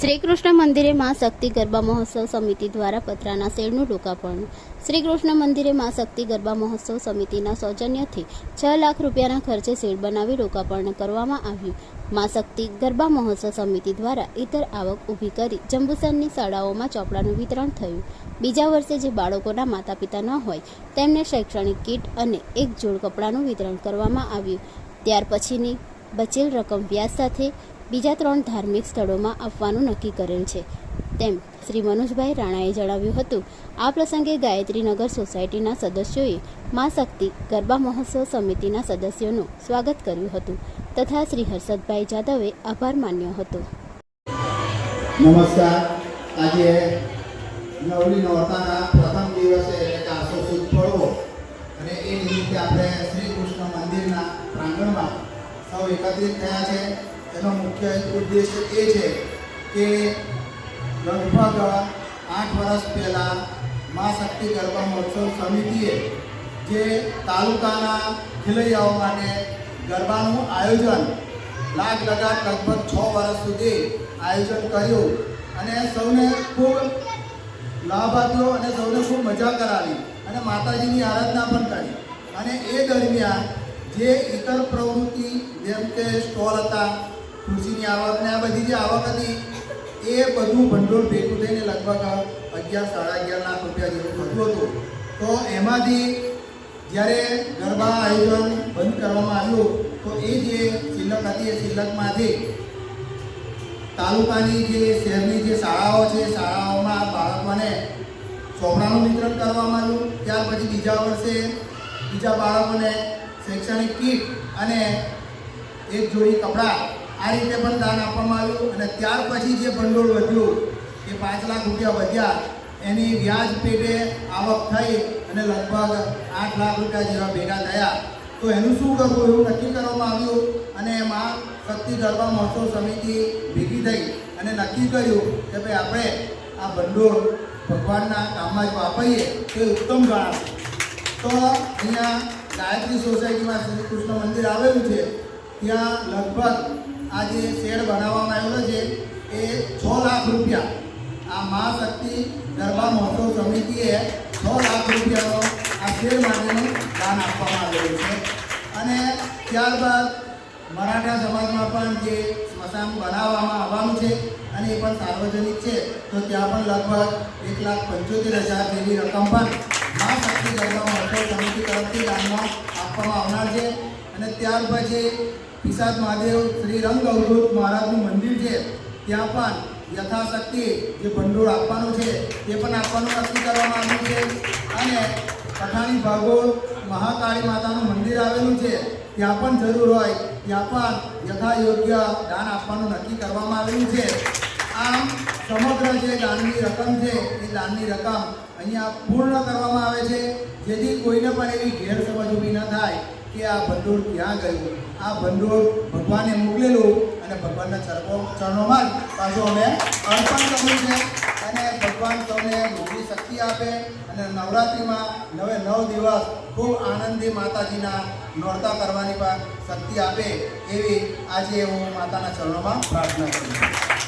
શ્રી કૃષ્ણ મંદિરે માં શક્તિ ગરબા મહોત્સવ સમિતિ દ્વારા પતરાના શેડનું શ્રી કૃષ્ણ મંદિરે માં શક્તિ ગરબા મહોત્સવ સમિતિના સૌજન્યથી છ લાખ રૂપિયાના ખર્ચે શેડ બનાવી લોકાર્પણ કરવામાં આવ્યું. માં શક્તિ ગરબા મહોત્સવ સમિતિ દ્વારા ઇતર આવક ઊભી કરી જંબુસરની શાળાઓમાં ચોપડાનું વિતરણ થયું. બીજા વર્ષે જે બાળકોના માતા પિતા ન હોય, તેમને શૈક્ષણિક કીટ અને એક જોડ કપડાનું વિતરણ કરવામાં આવ્યું. ત્યાર પછીની બચેલ રકમ વ્યાજ સાથે બીજા ત્રણ ધાર્મિક સ્થળોમાં આપવાનું નક્કી કરેલ છે. તેમ શ્રી મનોજભાઈ રાણાએ જણાવ્યું હતું, આ પ્રસંગે ગાયત્રીનગર સોસાયટીના સદસ્યોએ મા શક્તિ ગરબા મહોત્સવ સમિતિના સદસ્યોનું સ્વાગત કર્યું હતું તથા શ્રી હર્ષદભાઈ જાદવે આભાર માન્યો હતો. નમસ્કાર. આજે નવલી નોરતાના પ્રથમ દિવસે એટલે આસો સુદ પડવો અને એ નિમિત્તે આપણે શ્રી કૃષ્ણ મંદિરના પ્રાંગણમાં સૌ એકત્રિત થયા છે. એનો મુખ્ય ઉદ્દેશ એ છે કે લગભગ આઠ વર્ષ પહેલાં મા શક્તિ ગરબા મહોત્સવ સમિતિએ જે તાલુકાના ખેલૈયાઓ માટે ગરબાનું આયોજન લાગ લગાટ લગભગ છ વર્ષ સુધી આયોજન કર્યું અને સૌને ખૂબ લાભ આપ્યો અને સૌને ખૂબ મજા કરાવી અને માતાજીની આરાધના પણ કરી. અને એ દરમિયાન જે ઇતર પ્રવૃત્તિ જેમ કે સ્ટોલ હતા ખુરશીની આવક ને આ બધી જે આવક હતી, એ બધું ભંડોળ ભેગું થઈને લગભગ અગિયાર, સાડા અગિયાર લાખ રૂપિયા જેવું થતું હતું. તો એમાંથી જ્યારે ગરબા આયોજન બંધ કરવામાં આવ્યું, તો એ જે શિલ્લક હતી, એ શિલ્લકમાંથી તાલુકાની જે શહેરની જે શાળાઓ છે, શાળાઓમાં બાળકોને ચોપડાનું વિતરણ કરવામાં આવ્યું. ત્યાર પછી બીજા વર્ષે બીજા બાળકોને શૈક્ષણિક કીટ અને એક જોડી કપડાં આ રીતે પણ દાન આપવામાં આવ્યું અને ત્યાર પછી જે ભંડોળ વધ્યું, એ પાંચ લાખ રૂપિયા વધ્યા. એની વ્યાજ પેટે આવક થઈ અને લગભગ આઠ લાખ રૂપિયા જેવા ભેગા થયા. તો એનું શું કરવું એવું નક્કી કરવામાં આવ્યું અને એમાં શક્તિ ગરબા મહોત્સવ સમિતિ ભેગી થઈ અને નક્કી કર્યું કે ભાઈ આપણે આ ભંડોળ ભગવાનના કામમાં જ વાપરીએ તો એ ઉત્તમ ગણાશે. તો અહીંયા ગાયત્રી સોસાયટીમાં શ્રી કૃષ્ણ મંદિર આવેલું છે. ત્યાં લગભગ આ જે શેડ બનાવવામાં આવેલો છે, એ છ લાખ રૂપિયા. આ મા શક્તિ ગરબા મહોત્સવ સમિતિએ છ લાખ રૂપિયાનો આ શેડ માટેનું દાન આપવામાં આવેલું છે. અને ત્યારબાદ મરાઠા સમાજમાં પણ જે સ્મશાન બનાવવામાં આવવાનું છે અને એ પણ સાર્વજનિક છે, તો ત્યાં પણ લગભગ એક લાખ પંચોતેર હજાર જેવી રકમ પણ મા શક્તિ ગરબા મહોત્સવ સમિતિ તરફથી દાનમાં આપવામાં આવનાર છે. અને ત્યાર પછી પિસાદ મહાદેવ શ્રી રંગ અવધૂત મહારાજનું મંદિર છે. ત્યાં પણ યથાશક્તિ જે ભંડોળ આપવાનું છે, તે પણ આપવાનું નક્કી કરવામાં આવ્યું છે. અને પઠાણી ભાગોળ મહાકાળી માતાનું મંદિર આવેલું છે. ત્યાં પણ જરૂર હોય, ત્યાં પણ યથાયોગ્ય દાન આપવાનું નક્કી કરવામાં આવેલું છે. આમ સમગ્ર જે દાનની રકમ છે, એ દાનની રકમ અહીંયા પૂર્ણ કરવામાં આવે છે. જેથી કોઈને પણ એવી ગેરસમજ ઊભી ન થાય. કે આ ભંડોળ ક્યાં ગયું? આ ભંડોળ ભગવાને મોકલેલું અને ભગવાનના ચરણો ચરણોમાં જ પાછું અમે અર્પણ કર્યું છે. અને ભગવાન તમને મોટી શક્તિ આપે અને નવરાત્રિમાં નવે નવ દિવસ ખૂબ આનંદી માતાજીના નોરતા કરવાની પણ શક્તિ આપે એવી આજે હું માતાના ચરણોમાં પ્રાર્થના કરું છું.